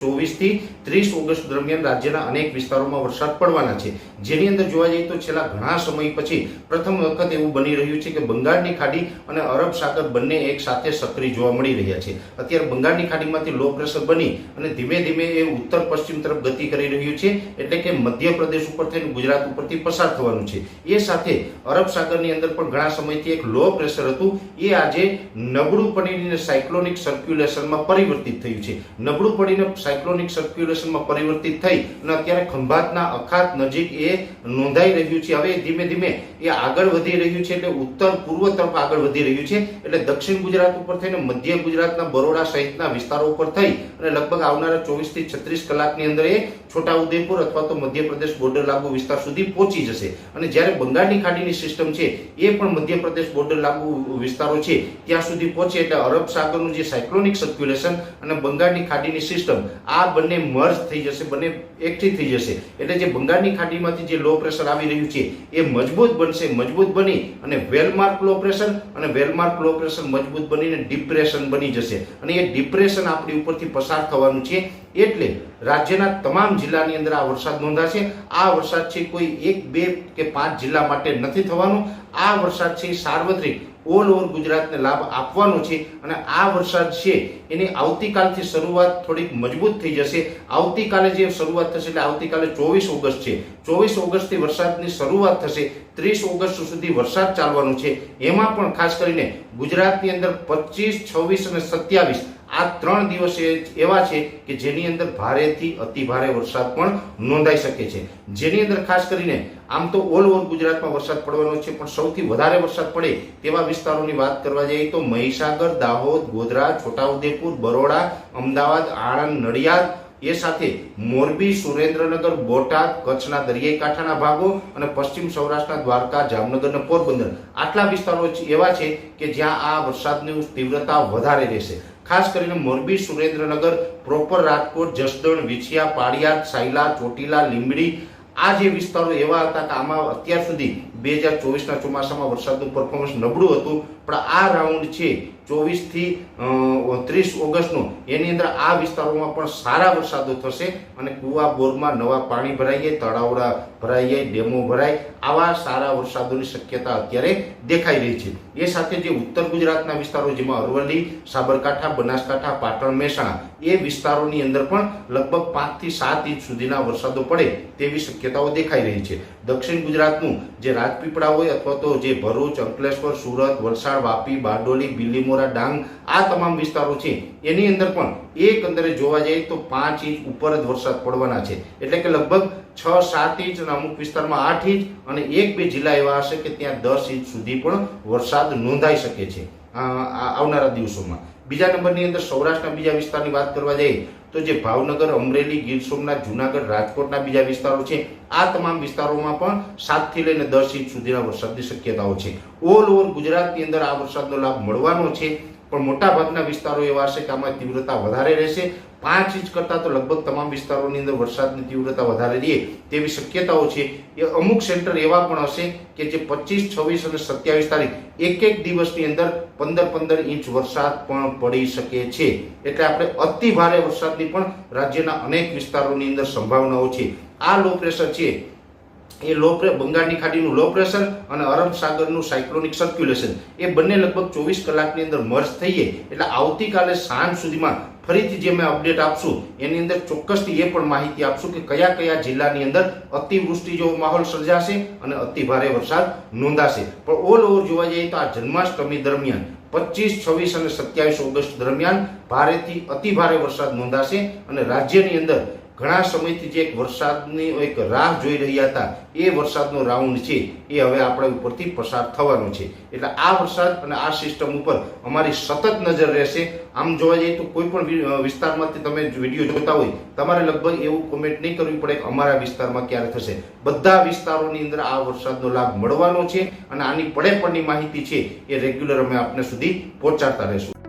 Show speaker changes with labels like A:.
A: ચોવીસથી ત્રીસ ઓગસ્ટ દરમિયાન રાજ્યના અનેક વિસ્તારોમાં વરસાદ પડવાના છે. જેની અંદર જોવા જઈએ તો છેલ્લા ઘણા સમય પછી પ્રથમ વખત એવું બની રહ્યું છે કે બંગાળની ખાડી અને અરબ સાગર બંને એક સાથે સક્રિય જોવા મળી રહ્યા છે. અત્યારે બંગાળની ખાડીમાંથી લો પ્રેશર બની અને ધીમે ધીમે એ ઉત્તર પશ્ચિમ તરફ ગતિ કરી રહ્યું છે, એટલે કે મધ્યપ્રદેશ ઉપર થઈને ગુજરાત ઉપરથી પસાર થવાનું છે. એ સાથે અરબ સાગરની અંદર પણ ઘણા સમયથી એક લો પ્રેશર હતું. એ આજે નબળું પડીને સાયક્લોનિક સર્ક્યુલેશનમાં પરિવર્તિત થયું છે. નબળું પડીને સાયક્લોનિક સર્ક્યુલેશનમાં પરિવર્તિત થઈ અને અત્યારે ખંભાતના અખાત નજીક એ નોંધાઈ રહ્યું છે. હવે ધીમે ધીમે એ આગળ વધી રહ્યું છે એટલે ઉત્તર પૂર્વ તરફ આગળ વધી રહ્યું છે એટલે દક્ષિણ ગુજરાત ઉપર થઈને મધ્ય ગુજરાતના બરોડા સહિતના વિસ્તારો ઉપર થઈ અને લગભગ આવનારા ચોવીસથી છત્રીસ કલાકની અંદર એ છોટાઉદેપુર અથવા તો મધ્યપ્રદેશ બોર્ડર લાગુ વિસ્તાર સુધી પહોંચી જશે. અને જ્યારે બંગાળની ખાડીની સિસ્ટમ છે એ પણ મધ્યપ્રદેશ બોર્ડર લાગુ વિસ્તારો છે ત્યાં સુધી પહોંચે એટલે અરબ સાગરનું જે સાયક્લોનિક સર્ક્યુલેશન અને બંગાળની ખાડીની સિસ્ટમ આ બંને મર્જ થઈ જશે, બંને એકઠી થઈ જશે. એટલે જે બંગાળની ખાડીમાંથી જે લો પ્રેશર આવી રહ્યું છે, એ મજબૂત બનશે, મજબૂત બની અને વેલમાર્ક લો પ્રેશર અને વેલમાર્ક લો પ્રેશર મજબૂત બનીને ડિપ્રેશન બની જશે. અને એ ડિપ્રેશન આપણી ઉપરથી પસાર થવાનું છે. એટલે રાજ્યના તમામ જિલ્લાની અંદર આ વરસાદ નોંધાશે. આ વરસાદ છે કોઈ એક, બે કે પાંચ જિલ્લા માટે નથી થવાનો. આ વરસાદ છે સાર્વત્રિક ઓલ ઓવર ગુજરાતને લાભ આપવાનો છે અને આ વરસાદ છે એની આવતીકાલથી શરૂઆત થોડીક મજબૂત થઈ જશે. આવતીકાલે જે શરૂઆત થશે એટલે આવતીકાલે ચોવીસ ઓગસ્ટ છે. ચોવીસ ઓગસ્ટથી વરસાદની શરૂઆત થશે. ત્રીસ ઓગસ્ટ સુધી વરસાદ ચાલવાનો છે. એમાં પણ ખાસ કરીને ગુજરાતની અંદર પચીસ, છવ્વીસ અને સત્યાવીસ આ ત્રણ દિવસ એવા છે કે જેની અંદર ભારેથી અતિ ભારે વરસાદ પણ નોંધાઈ શકે છે. જેની અંદર ખાસ કરીને આમ તો ઓલ ઓવર ગુજરાતમાં વરસાદ પડવાનો છે, પણ સૌથી વધારે વરસાદ પડે તેવા વિસ્તારોની વાત કરવા જઈએ તો મહીસાગર, દાહોદ, ગોધરા, છોટાઉદેપુર, બરોડા, અમદાવાદ, આણંદ, નડિયાદ, એ સાથે મોરબી, સુરેન્દ્રનગર, બોટાદ, કચ્છના દરિયાઈ કાંઠાના ભાગો અને પશ્ચિમ સૌરાષ્ટ્રના દ્વારકા જામનગર અને પોરબંદર. આટલા વિસ્તારો એવા છે કે જ્યાં આ વરસાદની તીવ્રતા વધારે રહેશે. ખાસ કરીને મોરબી, સુરેન્દ્રનગર, પ્રોપર રાજકોટ, જસદણ, વિછિયા પાડિયાદ સાયલા, ચોટીલા, લીંબડી, આ જે વિસ્તારો એવા હતા કે આમાં અત્યાર સુધી બે હજાર ચોવીસના ચોમાસામાં વરસાદનું પરફોર્મન્સ નબળું હતું. પણ આ રાઉન્ડ છે ચોવીસથી ત્રીસ ઓગસ્ટનો. એની અંદર આ વિસ્તારોમાં પણ સારા વરસાદો થશે અને કુવા, બોરમાં નવા પાણી ભરાઈ જાય, તળાવડા ભરાઈ જાય, ડેમો ભરાય, આવા સારા વરસાદોની શક્યતા અત્યારે દેખાઈ રહી છે. એ સાથે જે ઉત્તર ગુજરાતના વિસ્તારો જેમાં અરવલ્લી, સાબરકાંઠા, બનાસકાંઠા, પાટણ, મહેસાણા, એ વિસ્તારોની અંદર પણ લગભગ પાંચથી સાત ઇંચ સુધીના વરસાદો પડે તેવી શક્યતાઓ દેખાઈ રહી છે. દક્ષિણ ગુજરાતનું જે રાજપીપળા હોય અથવા તો જે ભરૂચ, અંકલેશ્વર, સુરત, વલસાડ, વાપી, બારડોલી, બિલીમોરા ડાંગ આ તમામ વિસ્તારો છે. એની અંદર પણ એક અંદરે જોવા જઈએ તો પાંચ ઇંચ ઉપર જ વરસાદ પડવાના છે. એટલે કે લગભગ છ, સાત ઇંચ અને અમુક વિસ્તારમાં આઠ ઇંચ અને એક, બે જિલ્લા એવા હશે કે ત્યાં દસ ઇંચ સુધી પણ વરસાદ નોંધાઈ શકે છે. આવનારા દિવસોમાં. બીજા નંબરની અંદર સૌરાષ્ટ્રના બીજા વિસ્તારની વાત કરવા જઈએ તો જે ભાવનગર, અમરેલી, ગીર સોમનાથ, જુનાગઢ, રાજકોટના બીજા વિસ્તારો છે, આ તમામ વિસ્તારોમાં પણ સાતથી લઈને દસ ઇંચ સુધીના વરસાદની શક્યતાઓ છે. ઓલ ઓવર ગુજરાતની અંદર આ વરસાદનો લાભ મળવાનો છે. પણ મોટા ભાગના વિસ્તારો એવા હશે કે આમાં તીવ્રતા વધારે રહેશે. પાંચ ઇંચ કરતાં તો લગભગ તમામ વિસ્તારોની અંદર વરસાદની તીવ્રતા વધારે રહે તેવી શક્યતાઓ છે. એ અમુક સેન્ટર એવા પણ હશે કે જે પચીસ, છવ્વીસ અને સત્યાવીસ તારીખ એક એક દિવસની અંદર પંદર પંદર ઇંચ વરસાદ પણ પડી શકે છે. એટલે આપણે અતિ ભારે વરસાદની પણ રાજ્યના અનેક વિસ્તારોની અંદર સંભાવનાઓ છે. આ લો પ્રેશર છે. એ લો બંગાળની ખાડીનું લો પ્રેશર અને અરબ સાગરનું સાયક્લોનિક સર્ક્યુલેશન એ બંને લગભગ ચોવીસ કલાકની અંદર મર્જ થઈએ એટલે આવતીકાલે સાંજ સુધીમાં ફરીથી જે મેં અપડેટ આપશું, એની અંદર ચોક્કસથી એ પણ માહિતી આપશું કે કયા કયા જિલ્લાની અંદર અતિવૃષ્ટિ જેવો માહોલ સર્જાશે અને અતિ ભારે વરસાદ નોંધાશે. પણ ઓલ ઓવર જોવા જઈએ તો આ જન્માષ્ટમી દરમિયાન, પચીસ, છવ્વીસ અને સત્યાવીસ ઓગસ્ટ દરમિયાન ભારેથી અતિ ભારે વરસાદ નોંધાશે અને રાજ્યની અંદર ઘણા સમયથી જે એક વરસાદની એક રાહ જોઈ રહ્યા હતા, એ વરસાદનો રાઉન્ડ છે, એ હવે આપણા ઉપરથી પસાર થવાનો છે. એટલે આ વરસાદ અને આ સિસ્ટમ ઉપર અમારી સતત નજર રહેશે. આમ જોવા જઈએ તો કોઈ પણ વિસ્તારમાંથી તમે વીડિયો જોતા હોય, તમારે લગભગ એવું કોમેન્ટ નહીં કરવી પડે કે અમારા વિસ્તારમાં ક્યારે થશે. બધા વિસ્તારોની અંદર આ વરસાદનો લાભ મળવાનો છે અને આની પડે પડની માહિતી છે, એ રેગ્યુલર અમે આપને સુધી પહોંચાડતા રહેશું.